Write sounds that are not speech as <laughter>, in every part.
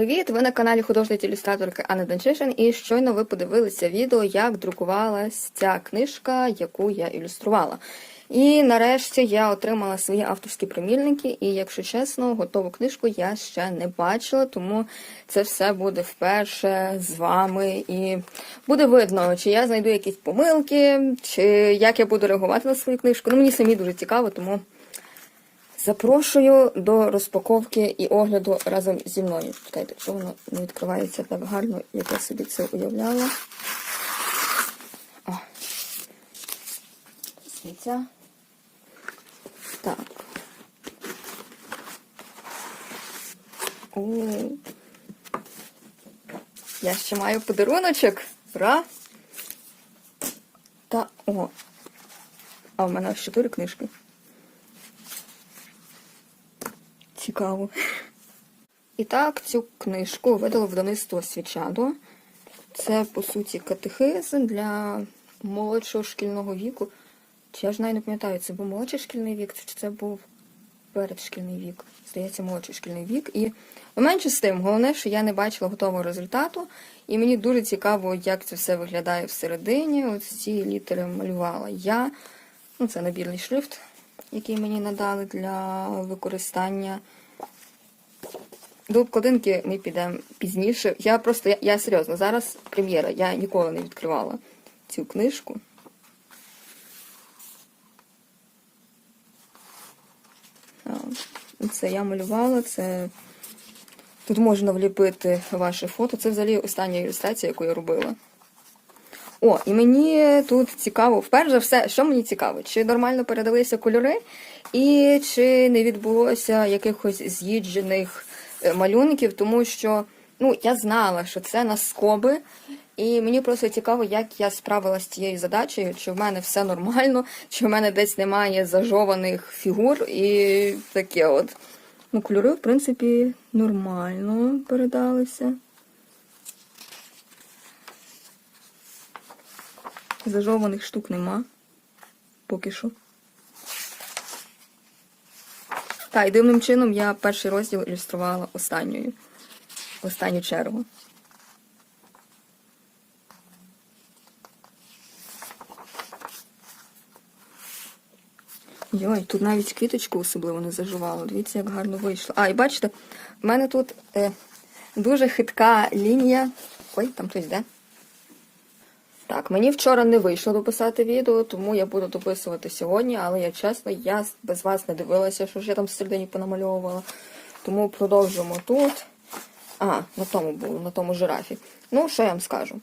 Привіт! Ви на каналі художниці ілюстраторки Анна Данчишин, і щойно ви подивилися відео, як друкувалась ця книжка, яку я ілюструвала. І нарешті я отримала свої авторські примірники, і, якщо чесно, готову книжку я ще не бачила, тому це все буде вперше з вами. І буде видно, чи я знайду якісь помилки, чи як я буду реагувати на свою книжку. Ну, мені самі дуже цікаво, тому. Запрошую до розпаковки і огляду разом зі мною. Чекайте, що воно не відкривається так гарно, як я собі це уявляла. О. Свіця. Так. О. Я ще маю подаруночок. Ура! Та о. А в мене аж чотири книжки. Цікаво. І так, цю книжку видало видавництво Свічадо. Це, по суті, катехизм для молодшого шкільного віку. Чи я ж навіть не пам'ятаю, це був молодший шкільний вік, чи це був передшкільний вік. Здається, молодший шкільний вік. І менше з тим, головне, що я не бачила готового результату. І мені дуже цікаво, як це все виглядає всередині. Ось ці літери малювала я. Ну, це набірний шрифт який мені надали для використання. До обкладинки ми підемо пізніше. Я просто, я, я серйозно, зараз прем'єра, я ніколи не відкривала цю книжку. Це я малювала, це. Тут можна вліпити ваше фото. Це взагалі остання ілюстрація, яку я робила. О, і мені тут цікаво, вперше все, що мені цікаво, чи нормально передалися кольори, і чи не відбулося якихось з'їджених малюнків, тому що ну, я знала, що це на скоби. І мені просто цікаво, як я справилася з цією задачею, чи в мене все нормально, чи в мене десь немає зажованих фігур і таке от. Ну, кольори, в принципі, нормально передалися. Зажованих штук нема. Поки що. Так, і дивним чином я перший розділ ілюструвала останньою. Останню чергу. Йой, тут навіть квіточку особливо не заживало. Дивіться, як гарно вийшло. А, і бачите, в мене тут е, дуже хитка лінія. Ой, там хтось йде. Так, мені вчора не вийшло дописати відео, тому я буду дописувати сьогодні, але я чесно, я без вас не дивилася, що ж я там всередині понамальовувала. Тому продовжуємо тут. А, на тому було, на тому жирафі. Ну, що я вам скажу?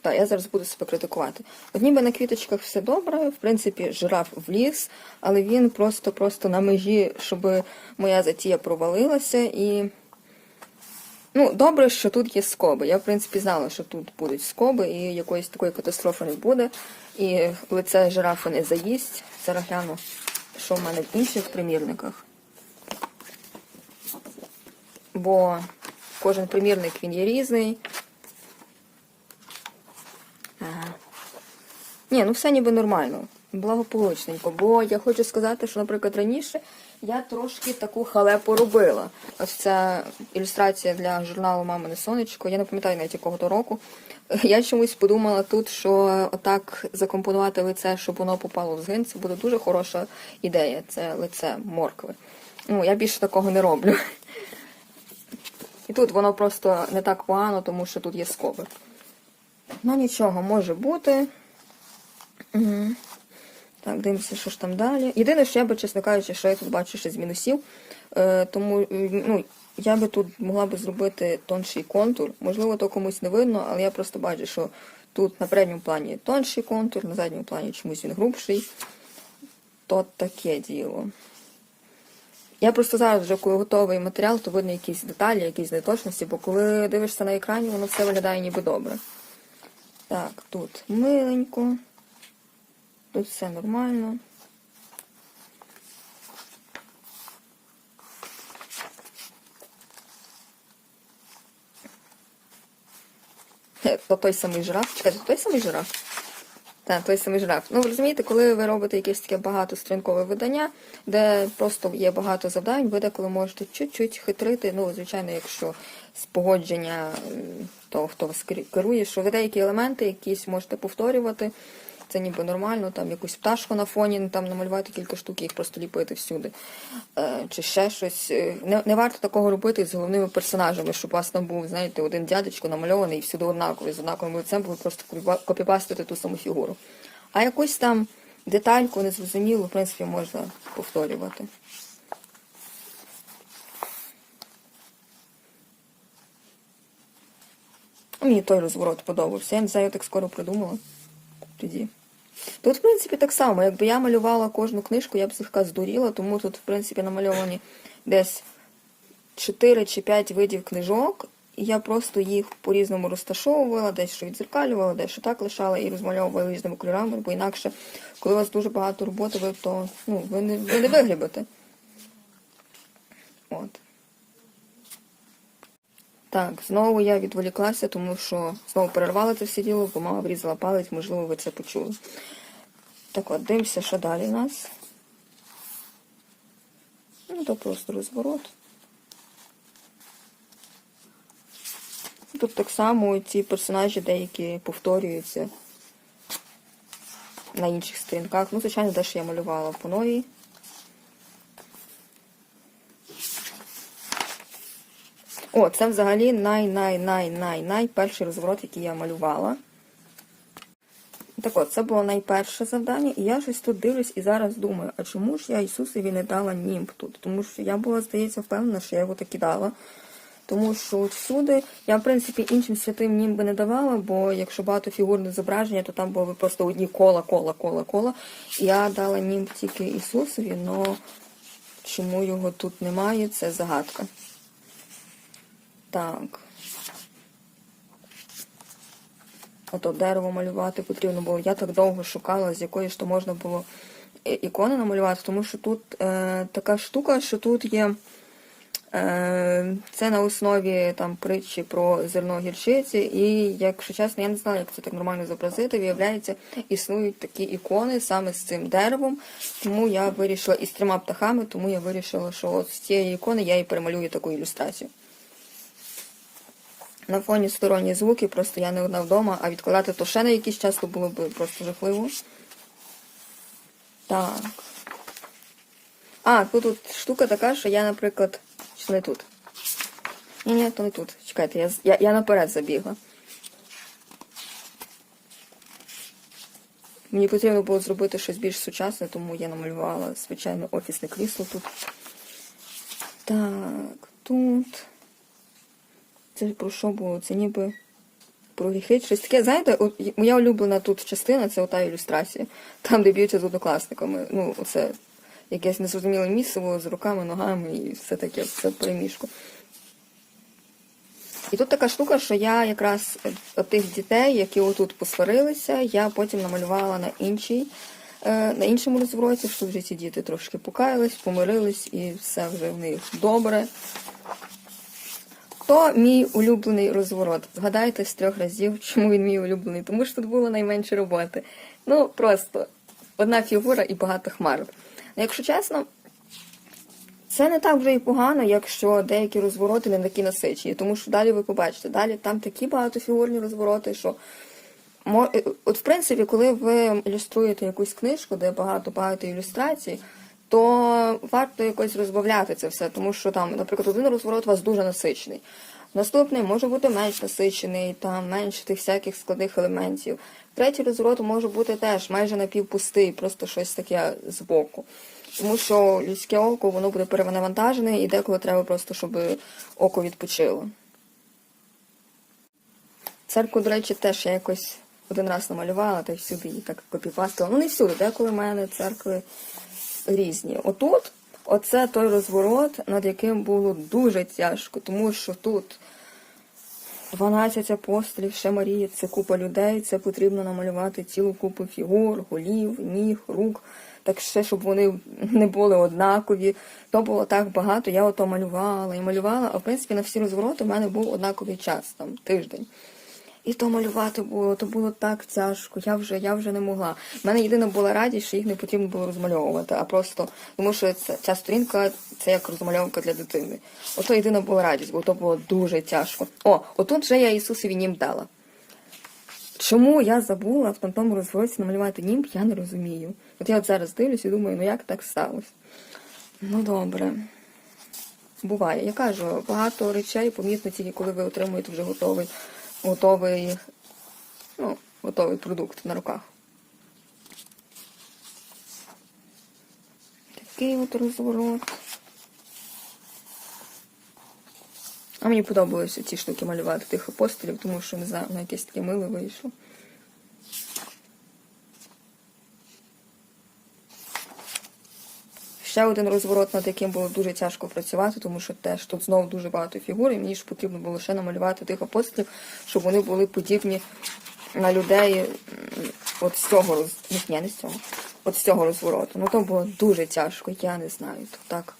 Так, я зараз буду себе критикувати. От ніби на квіточках все добре, в принципі, жираф вліз, але він просто-просто на межі, щоб моя затія провалилася і. Ну, добре, що тут є скоби. Я, в принципі, знала, що тут будуть скоби, і якоїсь такої катастрофи не буде. І лице жирафа не заїсть. Зараз гляну, що в мене в інших примірниках. Бо кожен примірник він є різний. Ага. Ні, ну все ніби нормально. Благополучненько. Бо я хочу сказати, що, наприклад, раніше я трошки таку халепу робила. Ось ця ілюстрація для журналу Мамине сонечко. Я не пам'ятаю навіть якого то року. Я чомусь подумала тут, що отак закомпонувати лице, щоб воно попало в згин, це буде дуже хороша ідея. Це лице моркви. Ну, я більше такого не роблю. І тут воно просто не так погано, тому що тут є скоби. Ну нічого, може бути. Угу. Так, дивимося, що ж там далі. Єдине, що я би, чесно кажучи, що я тут бачу ще з мінусів. Е, Тому ну, я би тут могла би зробити тонший контур. Можливо, то комусь не видно, але я просто бачу, що тут на передньому плані тонший контур, на задньому плані чомусь він грубший. То таке діло. Я просто зараз вже коли готовий матеріал, то видно якісь деталі, якісь неточності, бо коли дивишся на екрані, воно все виглядає ніби добре. Так, тут миленько. Тут все нормально. То той самий жираф. Чекайте, той самий жираф? Так, той самий жираф. Ну, ви розумієте, коли ви робите якесь таке багатосторінкове видання, де просто є багато завдань, ви деколи можете чуть-чуть хитрити. Ну, звичайно, якщо з погодження того, хто вас керує, що ви деякі елементи якісь можете повторювати. Це ніби нормально, там якусь пташку на фоні, ну, там намалювати кілька штук, їх просто ліпити всюди. Е, чи ще щось. Е, Не, не варто такого робити з головними персонажами, щоб у вас там був, знаєте, один дядечко намальований і всюди однаковий, з однаковим лицем, ви просто копіпастите ту саму фігуру. А якусь там детальку незрозумілу, в принципі, можна повторювати. Мені той розворот подобався. Я не знаю, я так скоро придумала тоді. Тут, в принципі, так само. Якби я малювала кожну книжку, я б злегка здуріла, тому тут, в принципі, намальовані десь 4 чи 5 видів книжок, і я просто їх по-різному розташовувала, дещо відзеркалювала, дещо так лишала і розмальовувала різними кольорами, бо інакше, коли у вас дуже багато роботи, ви то ну, ви не, ви не виглібите. От. Так, знову я відволіклася, тому що знову перервала це все діло, бо мама врізала палець, можливо, ви це почули. Так от, дивимося, що далі у нас. Ну, то просто розворот. Тут так само ці персонажі деякі повторюються на інших сторінках. Ну, звичайно, те, що я малювала по новій. О, це взагалі най-най-най-най-най перший розворот, який я малювала. Так от, це було найперше завдання, і я щось тут дивлюсь і зараз думаю, а чому ж я Ісусові не дала німб тут? Тому що я була, здається, впевнена, що я його таки дала. Тому що всюди я, в принципі, іншим святим німби не давала, бо якщо багато фігурних зображення, то там були просто одні кола, кола, кола, кола. Я дала німб тільки Ісусові, але чому його тут немає, це загадка. Так. Ото дерево малювати потрібно було. Я так довго шукала, з якої ж то можна було ікони намалювати, тому що тут е, така штука, що тут є. Е, це на основі там притчі про зерно гірчиці, і, якщо чесно, я не знала, як це так нормально зобразити. Виявляється, існують такі ікони саме з цим деревом. Тому я вирішила і з трьома птахами, тому я вирішила, що от з цієї ікони я і перемалюю таку ілюстрацію. На фоні сторонні звуки, просто я не одна вдома, а відкладати то ще на якийсь час то було б просто жахливо. Так. А, тут, тут штука така, що я, наприклад. Чи не тут? Ні, ні, то не тут. Чекайте, я, я, я наперед забігла. Мені потрібно було зробити щось більш сучасне, тому я намалювала, звичайно, офісне крісло тут. Так, тут. Це про що було? Це ніби про гріхи, щось таке. Знаєте, от моя улюблена тут частина це ота ілюстрація. Там, де б'ються з однокласниками. Ну, оце якесь незрозуміле місце з руками, ногами і все таке, все перемішку. І тут така штука, що я якраз от тих дітей, які отут посварилися, я потім намалювала на іншій, е, на іншому розвороті, що вже ці діти трошки покаялись, помирились і все вже в них добре. Хто мій улюблений розворот? Згадайте з трьох разів, <laughs> чому він мій улюблений, тому що тут було найменше роботи. Ну, просто одна фігура і багато хмар. Ну, якщо чесно, це не так вже і погано, якщо деякі розвороти не такі насичені, тому що далі ви побачите, далі там такі багатофігурні розвороти, що е, от в принципі, коли ви ілюструєте якусь книжку, де багато-багато ілюстрацій, то варто якось розбавляти це все, тому що там, наприклад, один розворот у вас дуже насичений. Наступний може бути менш насичений, там менше тих всяких складних елементів. Третій розворот може бути теж майже напівпустий, просто щось таке збоку. Тому що людське око воно буде перевантажене і деколи треба просто, щоб око відпочило. Церкву, до речі, теж я якось один раз намалювала, та й всюди її так копіпастила. Ну, не всюди, деколи в мене церкви різні. Отут, оце той розворот, над яким було дуже тяжко, тому що тут 12 апостолів, ще Марія, це купа людей, це потрібно намалювати цілу купу фігур, голів, ніг, рук, так ще, щоб вони не були однакові. То було так багато, я ото малювала і малювала, а в принципі на всі розвороти в мене був однаковий час, там тиждень. І то малювати було, то було так тяжко. Я вже, я вже не могла. У мене єдина була радість, що їх не потрібно було розмальовувати, а просто тому, що це, ця сторінка це як розмальовка для дитини. Ото єдина була радість, бо то було дуже тяжко. О, отут вже я Ісусові нім дала. Чому я забула в тому розвороті намалювати німб, я не розумію. От я от зараз дивлюсь і думаю, ну як так сталося? Ну добре. Буває. Я кажу, багато речей помітно тільки коли ви отримуєте вже готовий, готовий, ну, готовий продукт на руках. Такий от розворот. А мені подобалося ці штуки малювати тих апостолів, тому що не знаю, воно якесь таке миле вийшло. Ще один розворот, над яким було дуже тяжко працювати, тому що теж тут знову дуже багато фігур, і мені ж потрібно було ще намалювати тих апостолів, щоб вони були подібні на людей от з цього роз... Ні, не з цього. От з цього розвороту. Ну то було дуже тяжко, я не знаю. То так.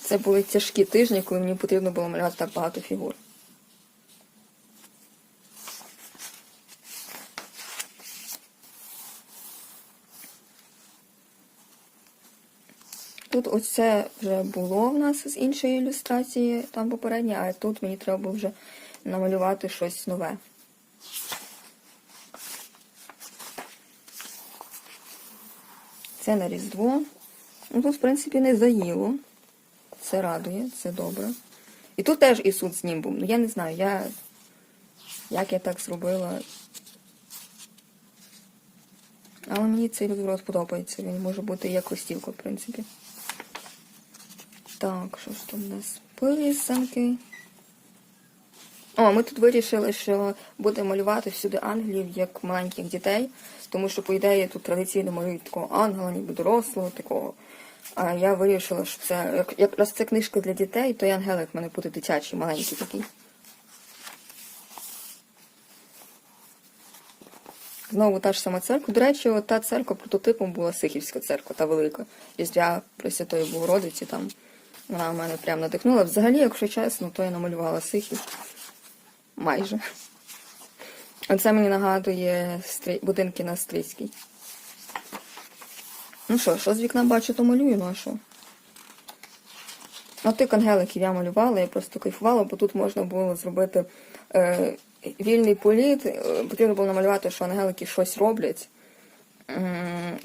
Це були тяжкі тижні, коли мені потрібно було малювати так багато фігур. Тут оце вже було в нас з іншої ілюстрації, там попереднє, а тут мені треба було вже намалювати щось нове. Це на Різдво. Ну, тут, в принципі, не заїло. Це радує, це добре. І тут теж Ісус з німбом. Ну я не знаю, я... як я так зробила. Але мені цей розворот подобається. Він може бути як листівка, в принципі. Так, що ж тут у нас? Писанки. О, ми тут вирішили, що будемо малювати всюди ангелів як маленьких дітей, тому що, по ідеї, тут традиційно малюють такого ангела, ніби дорослого, такого. А я вирішила, що це як, якраз це книжка для дітей, то і ангелик в мене буде дитячий, маленький такий. Знову та ж сама церква. До речі, та церква прототипом була Сихівська церква, та велика. Різдвя Пресвятої Богородиці там. Вона в мене прям надихнула. Взагалі, якщо чесно, то я намалювала Сихів. Майже. Оце мені нагадує будинки на Стрийській. Ну що, що з вікна бачу, то малюю, ну а що? Ну, тих ангеликів я малювала, я просто кайфувала, бо тут можна було зробити е, вільний політ. Е, Потрібно було намалювати, що ангелики щось роблять.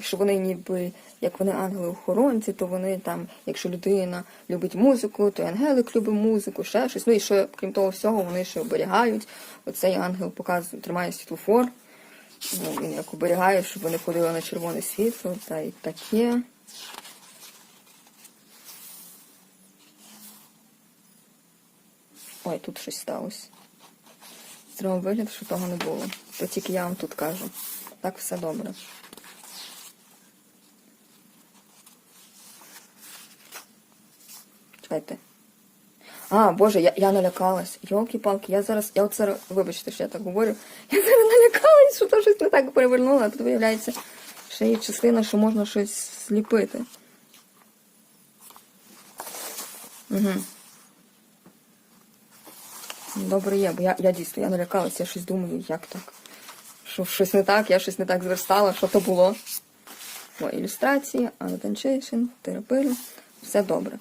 Що вони ніби, як вони ангели-охоронці, то вони там, якщо людина любить музику, то ангелик любить музику, ще щось. Ну і що, крім того всього, вони ще оберігають. Оцей ангел показує, тримає світлофор. Ну, він як оберігає, щоб вони ходили на червоне світло, та й таке. Ой, тут щось сталося. Зробив вигляд, що того не було. То тільки я вам тут кажу. Так все добре. Чекайте. А, Боже, я, я налякалась. Йолки-палки, я зараз, я от зараз, вибачте, що я так говорю. <laughs> Я зараз налякалась, що то щось не так перевернула, а тут виявляється, ще є частина, що можна щось зліпити. Угу. Добре є, бо я, я дійсно я налякалась, я щось думаю, як так? Що щось не так, я щось не так зверстала, що то було. О, ілюстрації, анотеншейшн, терапили, все добре.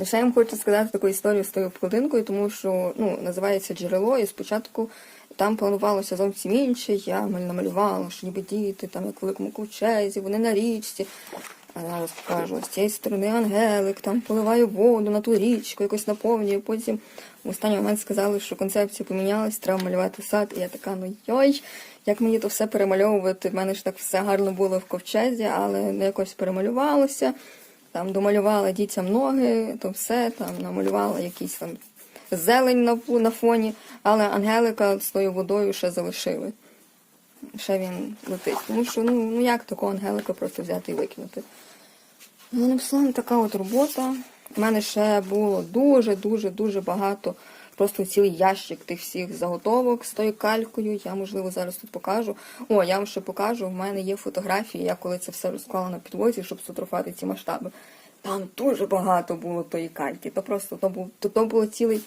Ще я вам хочу сказати таку історію з тою обкладинкою, тому що ну, називається джерело, і спочатку там планувалося зовсім інше. Я намалювала, що ніби діти, там як в великому ковчезі, вони на річці. А зараз покажу, з цієї сторони ангелик, там поливає воду на ту річку, якось наповнює. Потім в останній момент сказали, що концепція помінялась, треба малювати сад. І я така, ну йой, як мені то все перемальовувати? В мене ж так все гарно було в ковчезі, але не якось перемалювалося. Там домалювала дітям ноги, то все, там намалювала якісь там зелень на, на фоні, але Ангелика з тою водою ще залишили. Ще він летить. Тому що, ну, ну як такого Ангелика просто взяти і викинути. Ну, словом, така от робота. У мене ще було дуже-дуже дуже багато. Просто цілий ящик тих всіх заготовок з тою калькою. Я, можливо, зараз тут покажу. О, я вам ще покажу. У мене є фотографії. Я коли це все розклала на підлозі, щоб сфотографувати ці масштаби. Там дуже багато було тої кальки. То просто то був то, то було цілий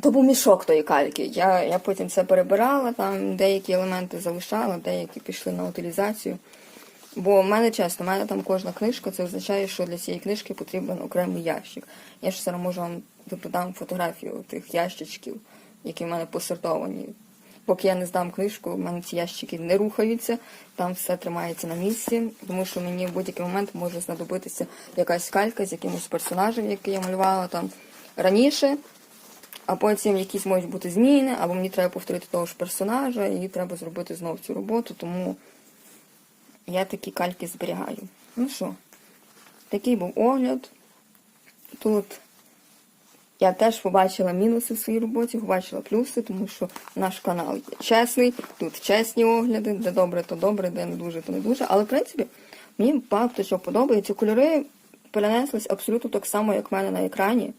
То був мішок тої кальки. Я, я потім це перебирала, там деякі елементи залишала, деякі пішли на утилізацію. Бо в мене чесно, в мене там кожна книжка, це означає, що для цієї книжки потрібен окремий ящик. Я ж зараз можу вам додам фотографію тих ящичків, які в мене посортовані. Поки я не здам книжку, в мене ці ящики не рухаються, там все тримається на місці, тому що мені в будь-який момент може знадобитися якась калька з якимось персонажем, який я малювала там раніше, а потім якісь можуть бути зміни, або мені треба повторити того ж персонажа, і треба зробити знову цю роботу, тому я такі кальки зберігаю. Ну що, такий був огляд. Тут я теж побачила мінуси в своїй роботі, побачила плюси, тому що наш канал є чесний, тут чесні огляди, де добре, то добре, де не дуже, то не дуже. Але в принципі мені багато що подобається. Кольори перенеслись абсолютно так само, як в мене на екрані.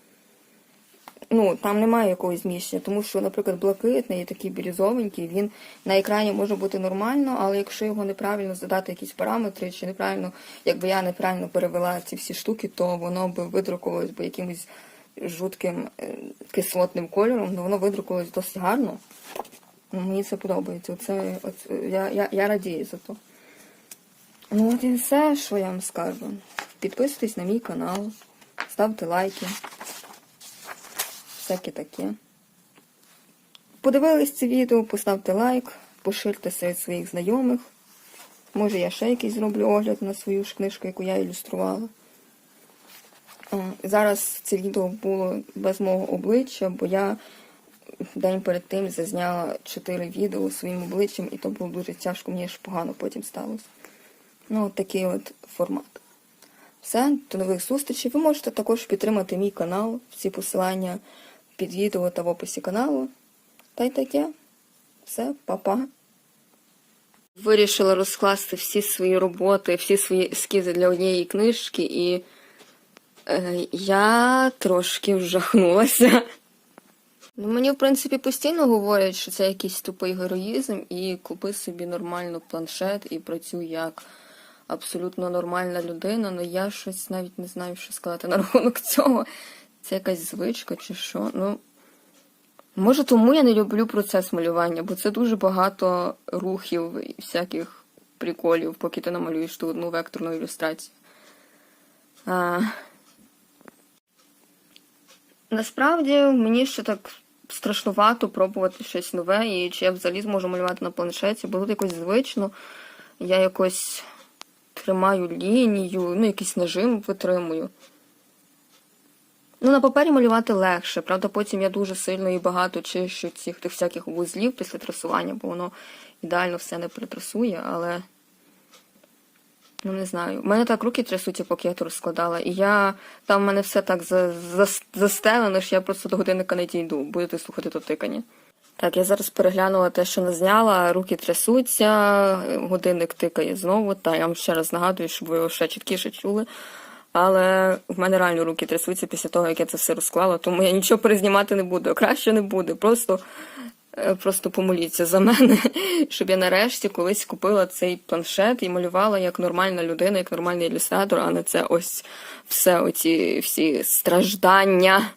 Ну, там немає якогось зміщення, тому що, наприклад, блакитний і такий бірюзовенький, він на екрані може бути нормально, але якщо його неправильно задати якісь параметри, чи неправильно, якби я неправильно перевела ці всі штуки, то воно би видрукувалось би якимось жутким е, кислотним кольором, ну воно видрукувалось досить гарно. Ну, Мені це подобається. Оце, оце, я, я, я радію за то. Ну от і все, що я вам скажу. Підписуйтесь на мій канал, ставте лайки. Всяке таке. Подивились це відео, поставте лайк, поширте серед своїх знайомих. Може я ще якийсь зроблю огляд на свою ж книжку, яку я ілюструвала. Зараз це відео було без мого обличчя, бо я день перед тим зазняла 4 відео своїм обличчям, і то було дуже тяжко, мені ж погано потім сталося. Ну, от такий от формат. Все, до нових зустрічей. Ви можете також підтримати мій канал, всі посилання під відео та в описі каналу. Та й таке. Все, па-па. Вирішила розкласти всі свої роботи, всі свої ескізи для однієї книжки, і е, я трошки вжахнулася. Ну, мені, в принципі, постійно говорять, що це якийсь тупий героїзм, і купи собі нормально планшет і працюй як абсолютно нормальна людина. але я щось навіть не знаю, що сказати на рахунок цього. Це якась звичка чи що. Ну, може, тому я не люблю процес малювання, бо це дуже багато рухів і всяких приколів, поки ти намалюєш ту одну векторну ілюстрацію. А... Насправді мені ще так страшнувато пробувати щось нове, і чи я взагалі зможу малювати на планшеті, бо тут якось звично. Я якось тримаю лінію, ну, якийсь нажим витримую. Ну, на папері малювати легше, правда, потім я дуже сильно і багато чищу цих тих всяких вузлів після трасування, бо воно ідеально все не притрасує, але. Ну, не знаю. У мене так руки трясуться, поки я то розкладала. І я там в мене все так за, за, застелено, що я просто до годинника не дійду. Будете слухати то тикання. Так, я зараз переглянула те, що не зняла, руки трясуться, годинник тикає знову. Та я вам ще раз нагадую, щоб ви його ще чіткіше чули. Але в мене реально руки трясуться після того, як я це все розклала, тому я нічого перезнімати не буду. Краще не буде. Просто е, просто помоліться за мене, <laughs> щоб я нарешті колись купила цей планшет і малювала як нормальна людина, як нормальний ілюстратор, а не це ось все оці всі страждання.